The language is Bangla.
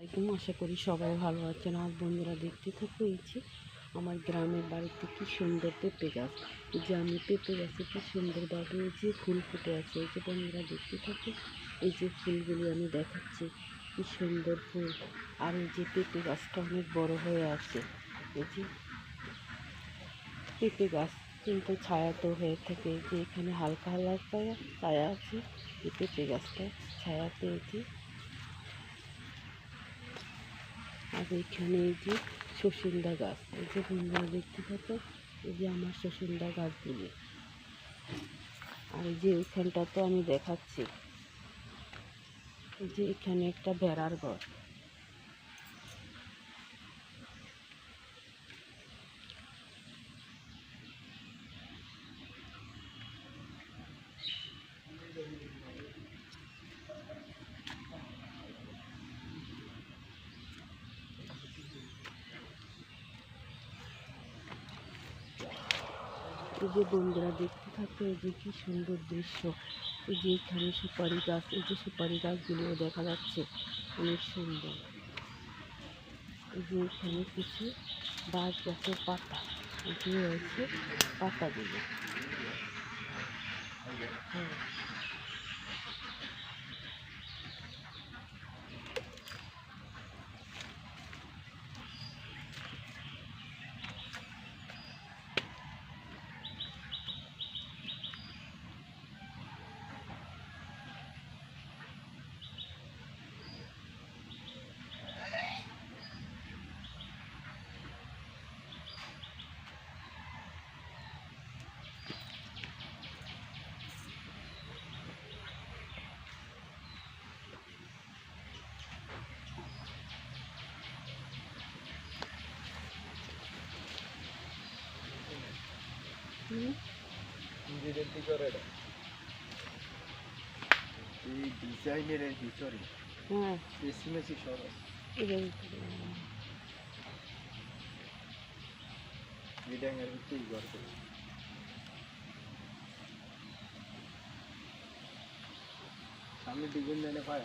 একদম আশা করি সবাই ভালো আছেন। আর বন্ধুরা দেখতে এই যে আমার গ্রামের বাড়িতে কি সুন্দর পেঁপে গাছ। যে আমি পেঁপে গাছে কি সুন্দরভাবে এই যে ফুল ফুটে আছে। এই যে বন্ধুরা দেখতে থাকো, এই যে ফুলগুলি আমি দেখাচ্ছি, কি সুন্দর ফুল। আর এই যে পেঁপে গাছটা অনেক বড় হয়ে আছে। এই যে পেঁপে গাছ কিন্তু ছায়া তো হয়ে থাকে। যে এখানে হালকা হালকা ছায়া আছে, এই পেঁপে গাছটা ছায়া পেয়েছি আর এখানে এই যে সসিন্দা গাছ, এই যে বন্ধুরা দেখতে পাচ্ছ, এই যে আমার সসিন্দা গাছগুলি। আর এই যে ওইখানটা তো আমি দেখাচ্ছি, এই যে এখানে একটা বেড়ার ঘর। এই যে বন্ধুরা দেখতে থাকো, এই যে কি সুন্দর দৃশ্য। এই যে এখানে সুপারি গাছ, এই যে সুপারি গাছগুলিও দেখা যাচ্ছে অনেক সুন্দর। এই যে এখানে কিছু বাঁশ গাছের পাতা, এই রয়েছে পাতাগুলো। হ্যাঁ। এই ডিজাইনের ভিতরে হ্যাঁ বেশি সরস ডিজাইনের ভিতরেই ঘর করে সামনে ডিজাইন দিলে পায়